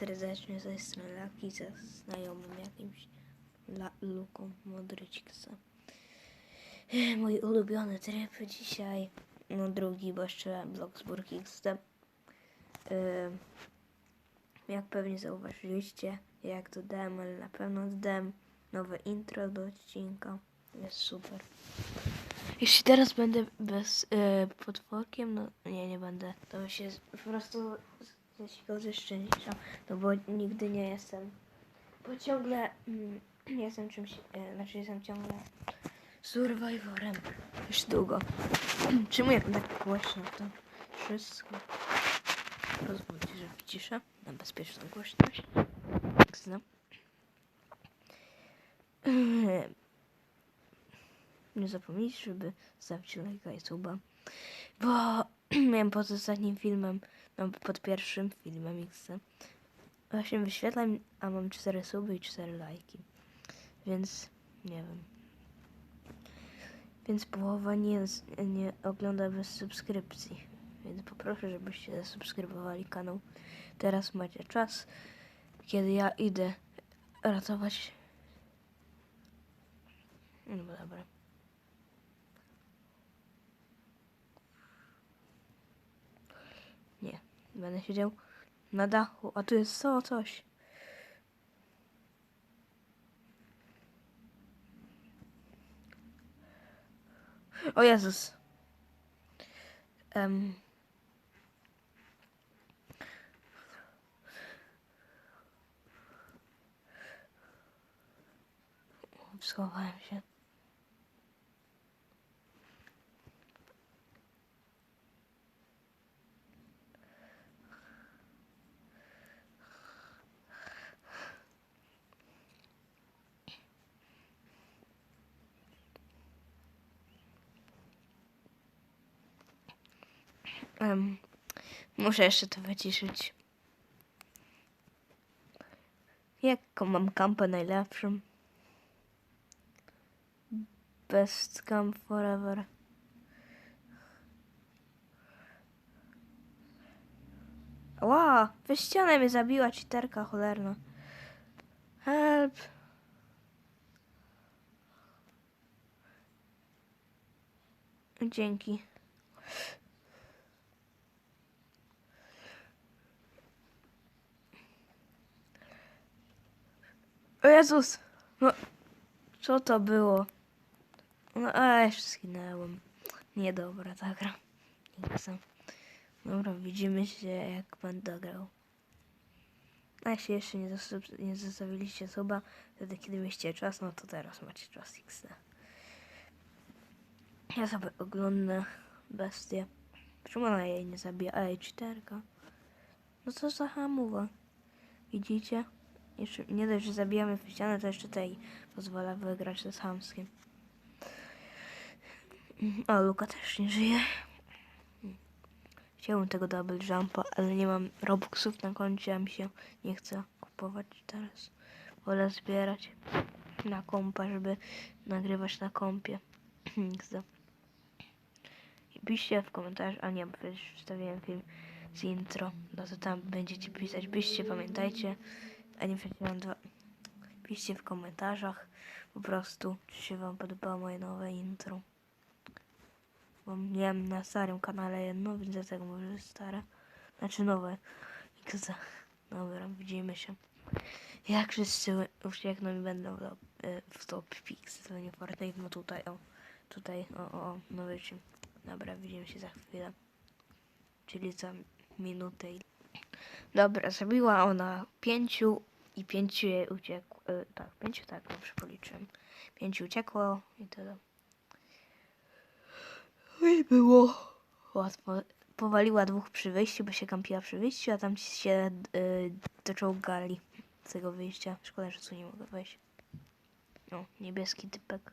serdecznie z tej strony Laki ze znajomym jakimś La Luką Modryciksa. Mój ulubiony tryb dzisiaj, no drugi, bo jeszcze Bloxburg XD. Jak pewnie zauważyliście, jak dodałem, ale na pewno dodałem nowe intro do odcinka. Jest super. Jeśli teraz będę bez e, podworkiem, no nie, nie będę. To się po prostu zasikał ze szczęścia, no bo nigdy nie jestem. Bo ciągle mm, jestem czymś, e, znaczy jestem ciągle survivorem. Już długo. Czemu jak tak głośno to wszystko? Pozwólcie, że wyciszę na bezpieczną głośność. Znam. Nie zapomnijcie, żeby zostawić lajka i suba. Bo miałem pod ostatnim filmem, no pod pierwszym filmem X. Właśnie wyświetlam, a mam 4 suby i 4 lajki. Więc nie wiem. Więc połowa nie, nie ogląda bez subskrypcji. Więc poproszę, żebyście zasubskrybowali kanał. Teraz macie czas, kiedy ja idę ratować. No dobra. Nie, będę siedział na dachu, a tu jest co, coś. O Jezus. Em. Schowałem się. Em, muszę jeszcze to wyciszyć. Jaką mam kampę najlepszą? Best camp forever. Ła, we ścianę mnie zabiła citerka cholerna. Help. Dzięki. O Jezus! No, co to było? No, już zginęłem. Niedobra ta gra. Chcę. Dobra, widzimy się jak będę grał. A jeśli jeszcze nie, nie zostawiliście suba, wtedy kiedy mieliście czas, no to teraz macie czas XD. Ja sobie oglądam bestię. Czemu ona jej nie zabija? Ej, czterka. No co za hamuwa. Widzicie? Jeszcze nie dość, że zabijamy w ścianę, to jeszcze tej pozwala wygrać z hamskiem. O, Luka też nie żyje. Chciałbym tego double jumpa, ale nie mam robuxów na koncie, a mi się nie chce kupować teraz. Wolę zbierać na kompa, żeby nagrywać na kompie. I piszcie w komentarzu, a nie, bo przecież wstawiłem film z intro, no to tam będziecie pisać. Piszcie, pamiętajcie, a nie dwa. Piszcie w komentarzach po prostu, czy się wam podobało moje nowe intro. Bo miałem na starym kanale jedno, więc dlatego może stare. Znaczy nowe. Dobra, widzimy się. Jak wszyscy uciekną i będą w top, e, pix, to nie Fortnite, no tutaj, o. Tutaj, o, o, o, no wiecie. Dobra, widzimy się za chwilę. Czyli za minutę. Dobra, zabiła ona pięciu i jej uciekło. E, tak, pięciu tak, dobrze policzyłem. Pięciu uciekło i tyle. Oj, było łatwo. Powaliła dwóch przy wyjściu, bo się kampiła przy wyjściu, a tam się y, doczołgali z tego wyjścia. Szkoda, że tu nie mogę wejść. O, niebieski typek.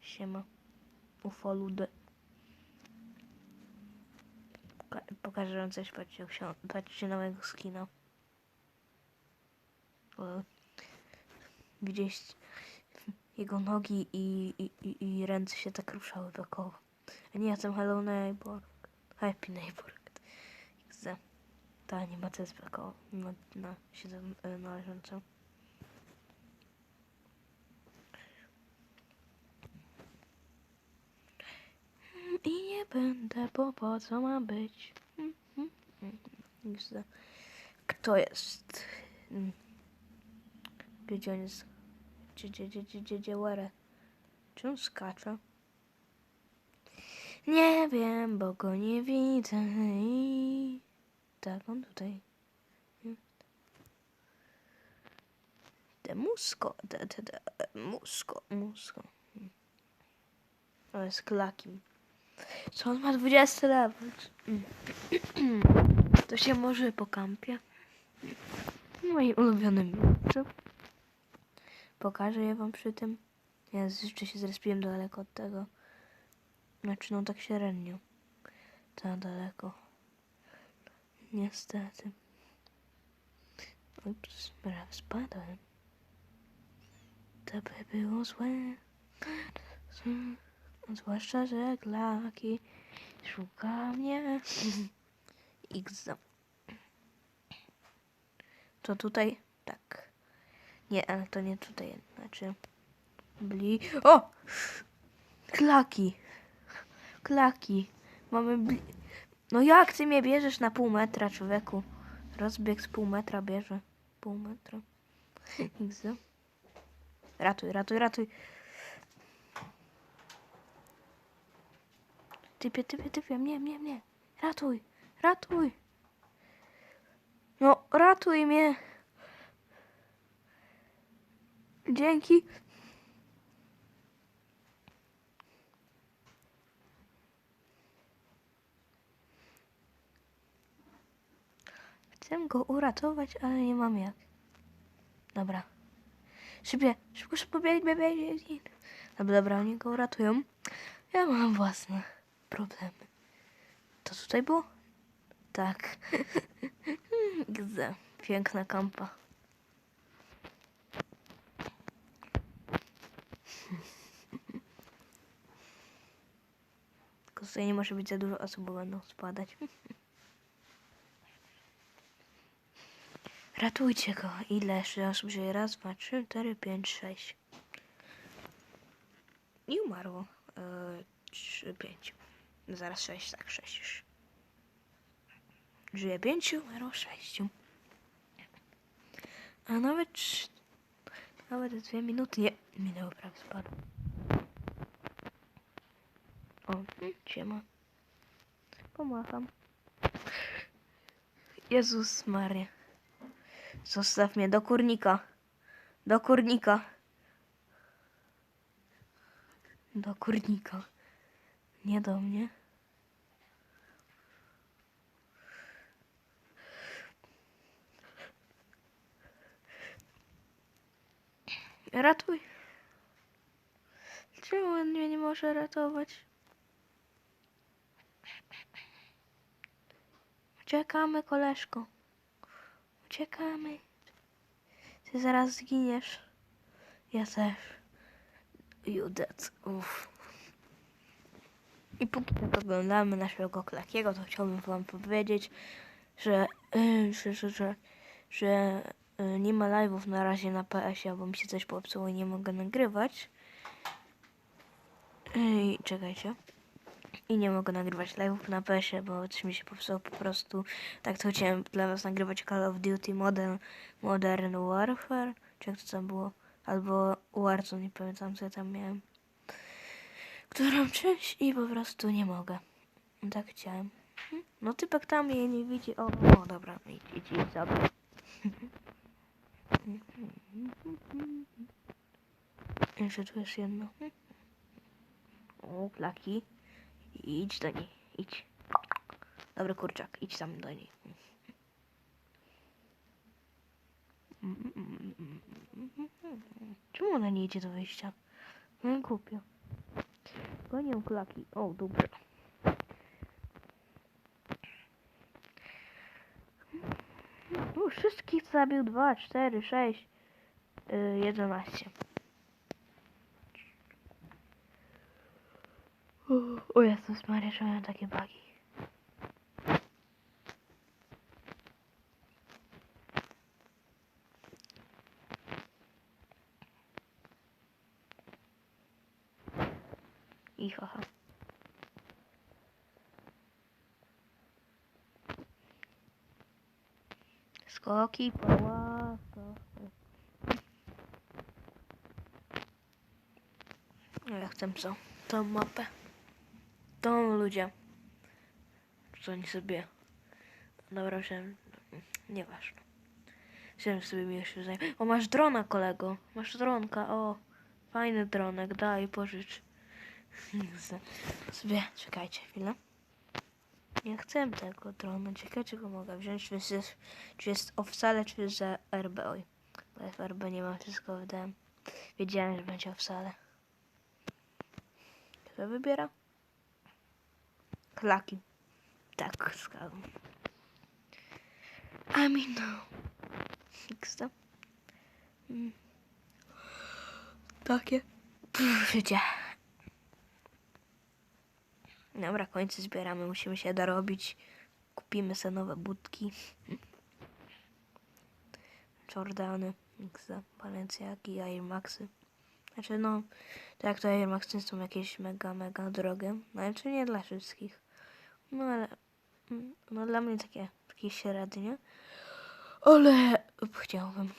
Siema. Ufoludy. Poka- pokażę wam coś, patrzcie, patrzcie na mojego skina. O, Widzieliście jego nogi i, i, i, i ręce się tak ruszały dookoła. A nie, jestem Hello Neighbor. Happy Neighbor. XD. Ta animacja jest taka na, na siedem e, należąca. I nie będę, bo po co ma być? Mm, mm, mm, mm. XD. Kto jest? Gdzie on jest? Gdzie, gdzie, gdzie, gdzie, gdzie, gdzie, where? Czy on skacze? Nie wiem, bo go nie widzę i... Tak, on tutaj. De musko, de, de, de, musko, musko. O, jest klakim. Co on ma 20 level? To się może po kampie. Moje ulubione miejsce. Pokażę je wam przy tym. Ja jeszcze się zrespiłem daleko od tego. Znaczy no tak średnio. Tak daleko. Niestety. Ups, spadłem. To by było złe. Zwłaszcza, że Glaki szuka mnie. X. To tutaj? Tak. Nie, ale to nie tutaj. Znaczy. Bli. O! Klaki. Klaki. Mamy bli... No jak ty mnie bierzesz na pół metra, człowieku? Rozbieg z pół metra bierze. Pół metra. X. Ratuj, ratuj, ratuj. Typie, typie, typie, mnie, mnie, mnie. Ratuj, ratuj. No, ratuj mnie. Dzięki. Chcę go uratować, ale nie mam jak. Dobra. Szybie, szybko, szybko, bieg, bieg, bieg, bieg. Dobra, dobra, oni go uratują. Ja mam własne problemy. To tutaj było? Tak. Gdzie? Piękna kampa. Tylko tutaj nie może być za dużo osób, bo będą spadać. Ratujcie go. Ile jeszcze osób żyje? Raz, dwa, trzy, cztery, pięć, sześć. I umarło. E, trzy, pięć. Zaraz sześć, tak, sześć już. Żyje pięciu, umarło sześciu. A nawet nawet dwie minuty nie minęło, prawie spadł. O, siema. Pomacham. Jezus Maria. Zostaw mnie do kurnika. Do kurnika. Do kurnika. Nie do mnie. Ratuj. Czemu on mnie nie może ratować? Uciekamy, koleżko. Uciekamy. Ty zaraz zginiesz. Ja też. Dead. Uff. I póki tak oglądamy naszego klakiego, to chciałbym wam powiedzieć, że, yy, że, że, że, że yy, nie ma live'ów na razie na PS-ie, bo mi się coś popsuło i nie mogę nagrywać. Yy, czekajcie. I nie mogę nagrywać live'ów na PS-ie, bo coś mi się popsuło po prostu. Tak to chciałem dla was nagrywać Call of Duty Modern, Modern Warfare, czy jak to tam było, albo Warzone, nie pamiętam co ja tam miałem. Którą część i po prostu nie mogę. Tak chciałem. Mhm. No typek tam jej nie widzi. O, o dobra, idź, idź, idź, dobra. Jeszcze tu jest jedno. O, plaki. Idź do niej, idź. Dobry kurczak, idź tam do niej. Czemu ona nie idzie do wyjścia? No głupio. Gonię klaki. O, dobrze. No, wszystkich zabił 2, 4, 6, yy, 11. O Jezus Maria, że mają takie bugi. I haha. Skoki, pała, Ja chcę psa, tą mapę. Tą ludzie. Co oni sobie... Dobra, wziąłem... Nieważne. Wziąłem sobie mi jeszcze zajmę. O, masz drona, kolego. Masz dronka, o. Fajny dronek, daj, pożycz. sobie, czekajcie chwilę. Nie chcę tego drona. Ciekawe, czy go mogę wziąć. Czy jest, czy jest o wcale, czy jest za RB? Oj, ale w nie mam, wszystko wydałem. Wiedziałem, że będzie o wcale. Kto wybiera? Klaki. Tak, skazam. I mean, no. XD. Mm. Takie. Pff, Życie. Dobra, końce zbieramy, musimy się dorobić. Kupimy sobie nowe budki. Jordany, XD, Balenciagi, Air Maxy. Znaczy no, tak to Air Maxy są jakieś mega, mega drogie. No ale czy nie dla wszystkich. No ale, mm, no dla mnie takie, takie średnie. Ale chciałbym.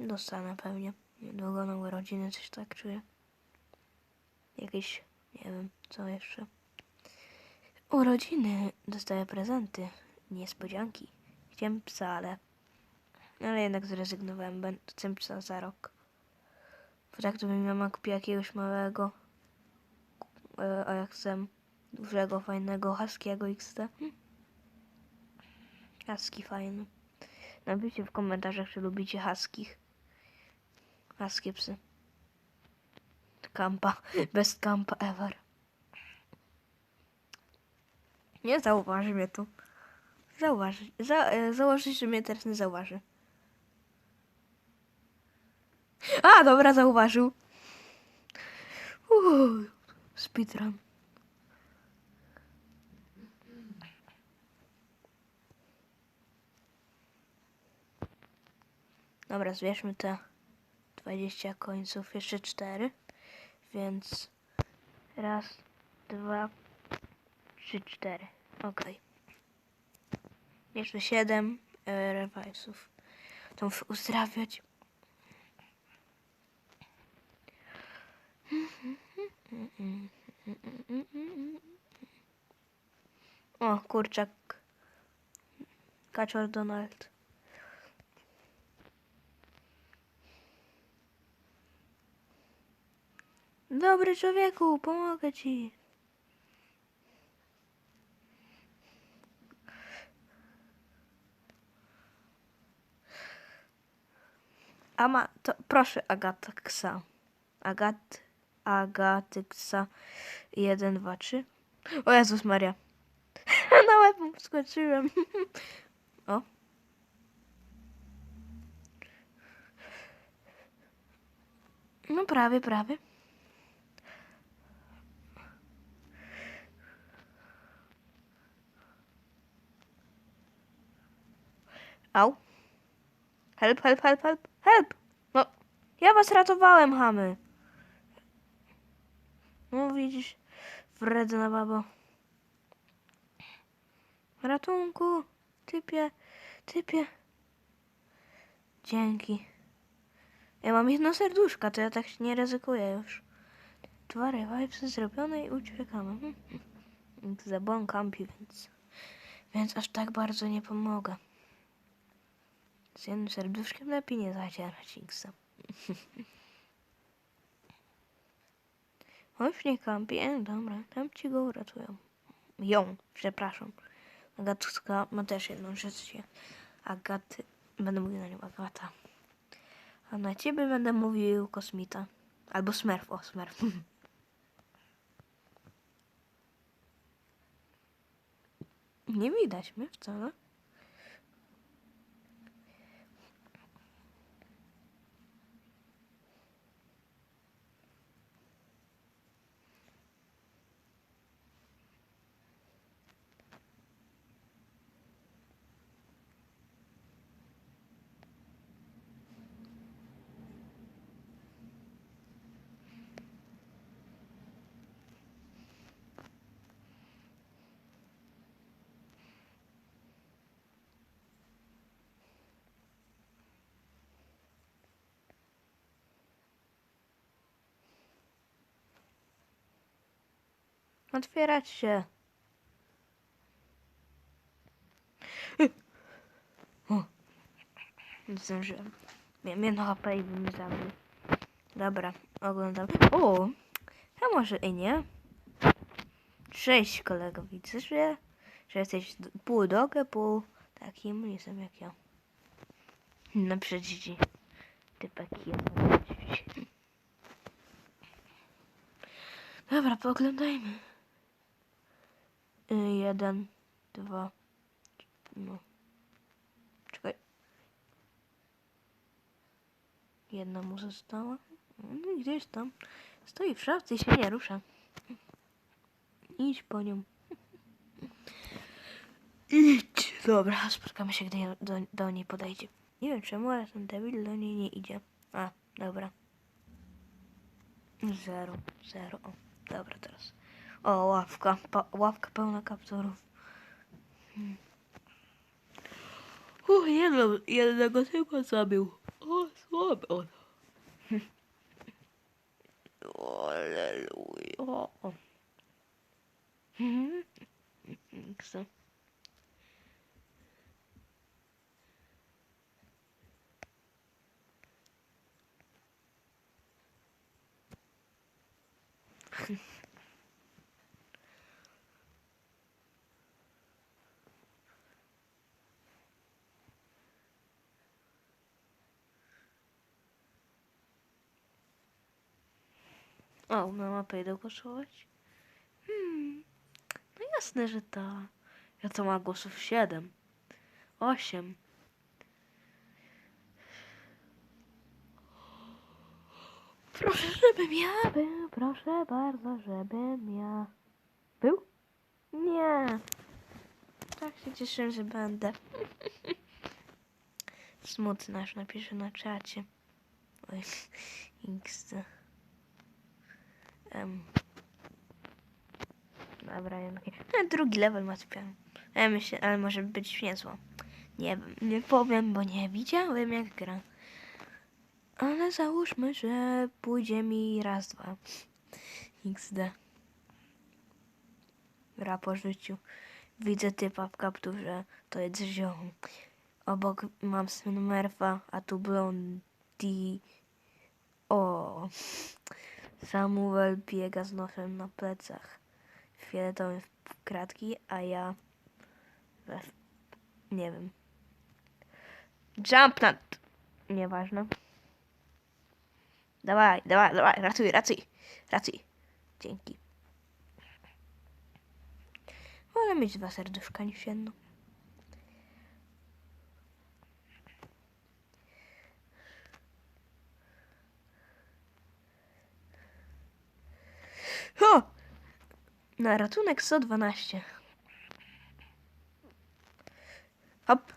Dostanę pewnie. Niedługo na urodziny coś tak czuję. Jakieś, nie wiem, co jeszcze. Urodziny dostaję prezenty, niespodzianki. Chciałem psa, ale... Ale jednak zrezygnowałem, będę chcę psa za rok. Bo tak to mi mama kupi jakiegoś małego, e, a jak chcę dużego, fajnego, haskiego. Hm. Husky fajny. Napiszcie w komentarzach, czy lubicie huskich. Huskie psy. Kampa. Best kampa ever. Nie zauważy mnie tu. Zauważy. Za, e, założy, że mnie teraz nie zauważy. A, dobra, zauważył. Uuu, speedrun. Dobra, zbierzmy te 20 końców, jeszcze 4. Więc raz, dwa, trzy, cztery. Okej. Jeszcze 7 e, rewajsów. To muszę uzdrawiać. O, kurczak. Kaczor Donald. Dobry człowieku, pomogę ci. Ama, to proszę Agatyksa. Agat, Agatyksa 1, 2, 3. O Jezus Maria. Na łeb mu skoczyłem. O. No prawie, prawie. Au. Help, help, help, help, help! No, ja was ratowałem, chamy. No widzisz, wredna babo. Ratunku, typie, typie. Dzięki. Ja mam jedno serduszka, to ja tak się nie ryzykuję już. Dwa revivesy zrobione i uciekamy. Zabon kampi, więc... Więc aż tak bardzo nie pomogę. Z jednym serduszkiem lepiej nie zacierać X. Choć nie kampi, dobra, tam ci go uratują. Ją, przepraszam. Agatka ma też jedną rzecz. Agaty, będę mówił na nią Agata. A na ciebie będę mówił kosmita. Albo smerf, o smerf. Nie widać mnie wcale. Otwierać się. O. Zdążyłem. Miałem jedno HP i bym zabił. Dobra, oglądam. O! A może i nie? Cześć kolego, widzę, że, że jesteś pół dogę, pół takim lisem jak ja. No przecież typek jeden. Dobra, pooglądajmy. Jeden, dwa, no. Czekaj. Jedna mu została. No gdzieś tam. Stoi w szafce i się nie rusza. Idź po nią. Idź. Dobra, spotkamy się, gdy do, do niej podejdzie. Nie wiem czemu, ale ten debil do niej nie idzie. A, dobra. Zero, zero. O, dobra, teraz. O, ławka. Pa, ławka pełna kapturów. Hmm. Uch, jedno, jednego tylko zabił. O, słabo. Aleluja. O, o. Mhm. O, na mapę idę głosować? Hmm. No jasne, że ta. Ja to ma głosów 7. 8. Proszę, żebym ja był. Proszę bardzo, żebym ja był. Nie. Tak się cieszę, że będę. Smutny aż napiszę na czacie. Oj, XD. Dobra, jednak drugi level ma spian. Ja myślę, ale może być niezła. Nie nie powiem, bo nie widziałem jak gra. Ale załóżmy, że pójdzie mi raz, dwa. XD. Gra po życiu. Widzę typa w kapturze, to jest ziom. Obok mam syn Merfa, a tu blondi. O. Samuel biega z nosem na plecach. Fioletowym w kratki, a ja nie wiem. Jump na... Nieważne. Dawaj, dawaj, dawaj, ratuj, ratuj, ratuj. Dzięki. Wolę mieć dwa serduszka niż jedno. O! Na ratunek 112. Hop.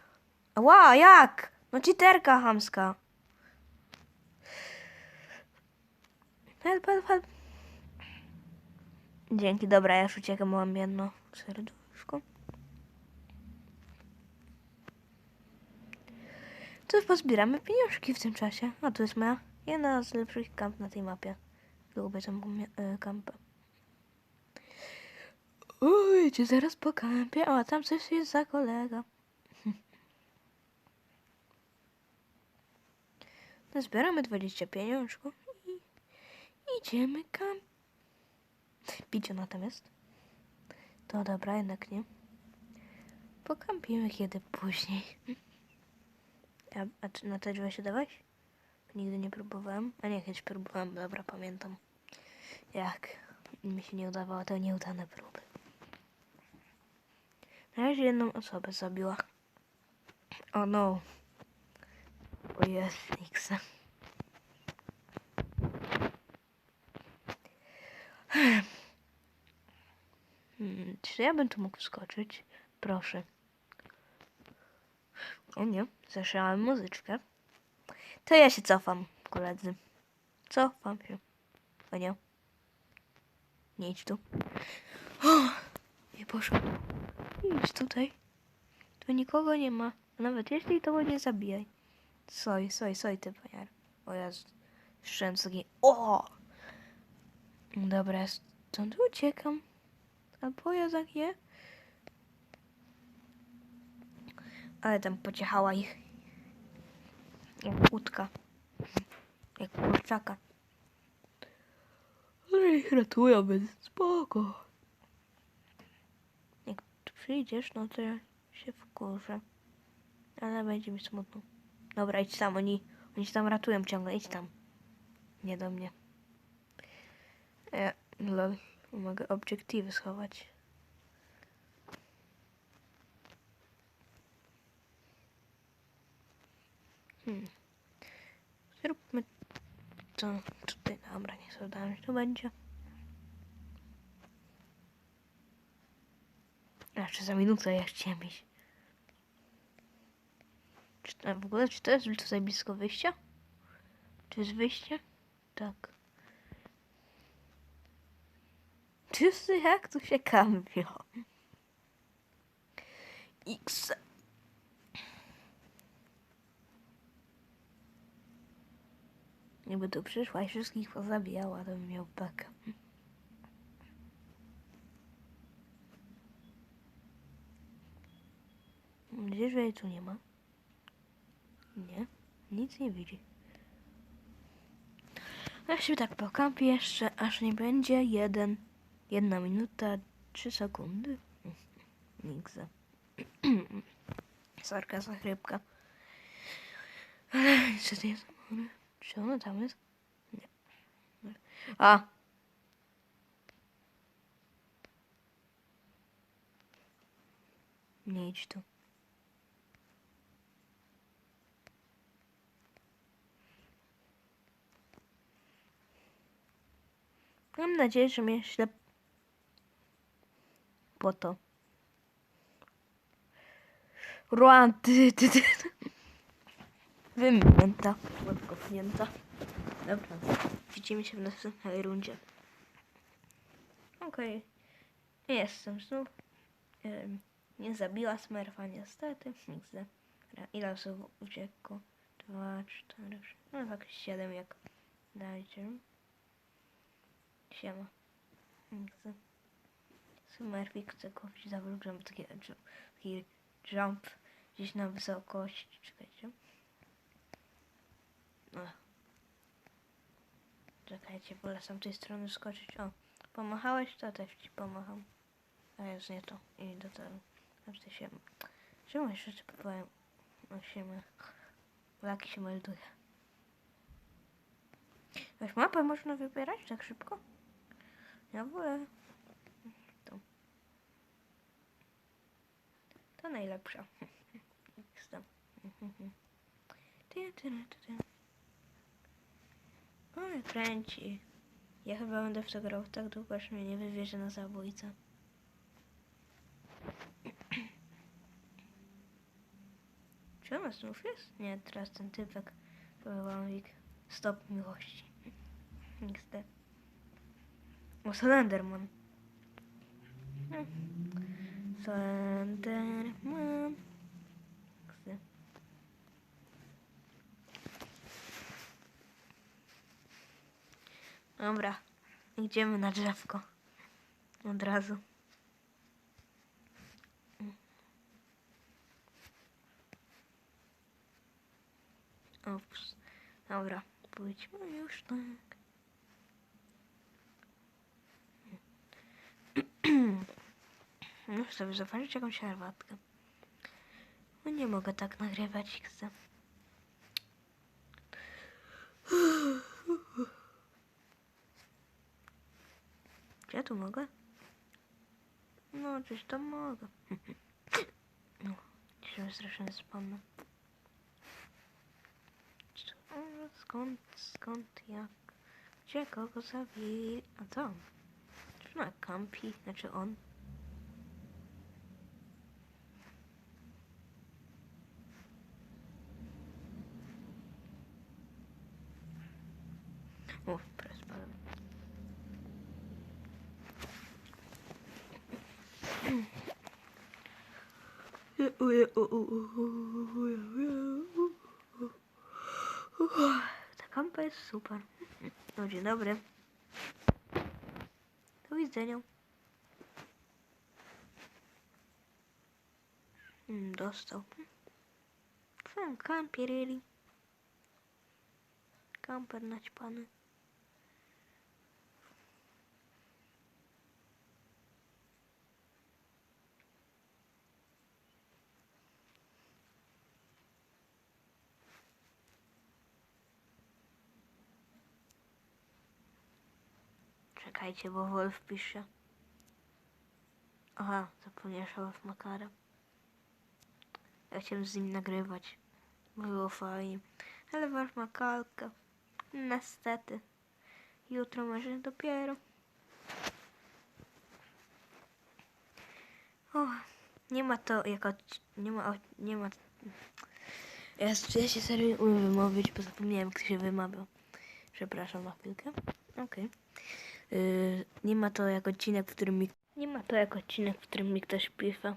Ła, jak? No cheaterka chamska. Help, help, help. Dzięki, dobra, ja już uciekam, mam jedno serduszko. To pozbieramy pieniążki w tym czasie. A tu jest moja jedna z lepszych kamp na tej mapie. Lubię tą y, kampę. Uj, cię zaraz po kampie. O, tam coś jest za kolega. No, zbieramy 20 pieniążków i idziemy kamp. Picie natomiast. To dobra, jednak nie. Pokampimy kiedy później. A, a czy na te drzwi się dawałeś? Nigdy nie próbowałem. A nie, kiedyś próbowałem, dobra, pamiętam. Jak mi się nie udawało, to nieudane próby. Na razie jedną osobę zabiła. O no. O jest, Nixa. Hmm, czy ja bym tu mógł wskoczyć? Proszę. O nie, zaczęłam muzyczkę. To ja się cofam, koledzy. Cofam się. O nie. Nie idź tu. O, nie poszło. Idź tutaj. Tu nikogo nie ma. Nawet jeśli to go nie zabijaj. Soj, soj, soj, ty paniar. O Jezu. Szczęce O! Dobra, stąd uciekam. A pojazd jak je? Ale tam pociechała ich. Jak łódka. Jak kurczaka. Ale ich ratują, więc spoko. Przyjdziesz, no to ja się wkurzę. Ale będzie mi smutno. Dobra, idź tam, oni, oni się tam ratują ciągle, idź tam. Nie do mnie. Ja, lol, mogę obiektywy schować. Hmm. Zróbmy to tutaj. Dobra, nie zadałem, to będzie. Jeszcze za minutę ja chciałem iść. Czy, a w ogóle, czy to jest tutaj blisko wyjścia? Czy jest wyjście? Tak. Czy jak tu się kampią? X. Jakby tu przyszła i wszystkich pozabijała, to bym miał bekę. Gdzież jej tu nie ma? Nie, nic nie widzi. Ja się tak pokampię jeszcze, aż nie będzie jeden, jedna minuta, trzy sekundy. Nigdy. Sorka za chrypka. Ale to jest? Czy ona tam jest? Nie. A! Nie idź tu. Mam nadzieję, że mnie ślep... Po to. Ruan, ty, ty, ty. Wymięta. Kopnięta. Dobra. Widzimy się w następnej rundzie. Okej. Jestem znów. Nie zabiła Smurfa niestety. Nigdy. Ile osób uciekło? Dwa, cztery. No tak siedem jak dajcie. Siema. Smurfik chce kupić za wróżbą taki, taki jump gdzieś na wysokość. Czekajcie. No. Czekajcie, wolę z tamtej strony skoczyć. O, pomachałeś, to też ci pomacham. A jest nie to. I do tego. Znaczy się. Czemu jeszcze ci powiem? No się Laki się melduje. Weź mapę można wybierać tak szybko? Ja wolę. To. To najlepsza. Oj, kręci. Ja chyba będę w to grał tak długo, aż mnie nie wywiezie na zabójcę. Czy ona znów jest? Nie, teraz ten typek. Wyłamik. Stop miłości. XD. O, Slenderman. Hmm. Slenderman. Dobra, idziemy na drzewko. Od razu. Ups. Dobra, pójdźmy już tak. Muszę sobie zobaczyć jakąś herbatkę. No nie mogę tak nagrywać, chcę. Czy ja tu mogę? No, coś tam mogę. No, dzisiaj strasznie spamę. Skąd, skąd, jak? Gdzie kogo zabili? A co? Czy na kampi? Znaczy on? o pro próximo tá super. Não, de novo, né? Luiz Daniel. Né? Hum, dostal. Foi um camper ele. Camper na é tipo. Né? Czekajcie, bo Wolf pisze. Aha, zapomniałeś o Wolf Makara. Ja chciałem z nim nagrywać. Było fajnie. Ale Wolf ma kalkę. Niestety. Jutro może dopiero. O, nie ma to jako... Nie ma... Nie ma... Ja, ja się serio umiem wymówić, bo zapomniałem, jak się wymawiał. Przepraszam na chwilkę. Okej. Yy, nie ma to jak odcinek, w którym mi... Nie ma to jak odcinek, w którym mi ktoś pisze.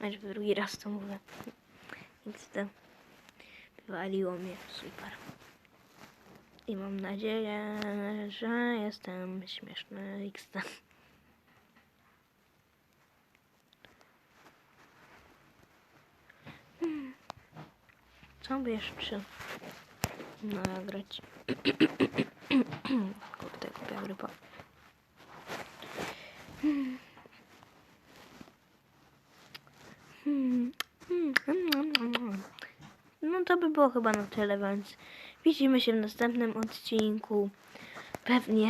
Aż drugi raz to mówię. XD. Wywaliło mnie. Super. I mam nadzieję, że jestem śmieszny XD. Hmm. Co by jeszcze nagrać? Kurde, kupia grypa. No to by było chyba na tyle, więc widzimy się w następnym odcinku. Pewnie,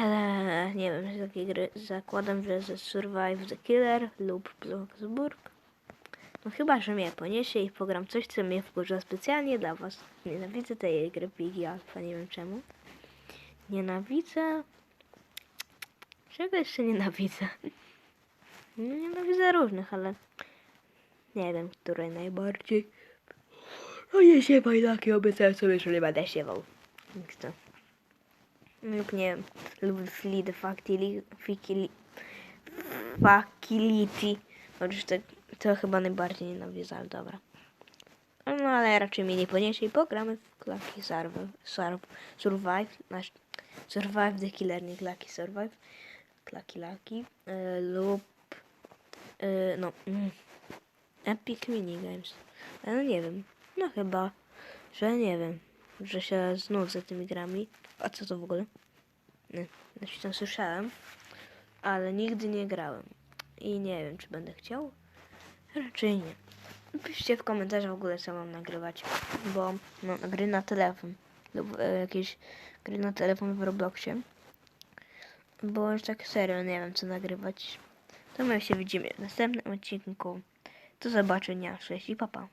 nie wiem, z jakiej gry zakładam, że ze Survive the Killer lub Bloxburg. No chyba, że mnie poniesie i pogram coś, co mnie wkurza specjalnie dla was. Nienawidzę tej gry Piggy Alpha, nie wiem czemu. Nienawidzę... Czego jeszcze nienawidzę? No, Nienawidzę różnych, ale nie wiem, której najbardziej. No nie siewaj taki, obiecałem sobie, że nie będę siewał. Jak to? Lub nie wiem, lub Fleet Facility. Facility. Chociaż to, to chyba najbardziej nienawidzę, ale dobra. No ale raczej mnie nie poniesie i pogramy w Lucky Survive. Survive, nasz, survive the Killer, nie Lucky Survive. Lucky. E, lub e, no mm, Epic Minigames. No nie wiem. No chyba, że nie wiem. Że się znudzę tymi grami. A co to w ogóle? Nie, znaczy to słyszałem, ale nigdy nie grałem. I nie wiem, czy będę chciał. Raczej nie. Piszcie w komentarzach w ogóle, co mam nagrywać. Bo no, gry na telefon. Lub e, jakieś gry na telefon w Robloxie. Bo już tak serio nie wiem, co nagrywać. To my się widzimy w następnym odcinku. Do zobaczenia. Cześć i papa.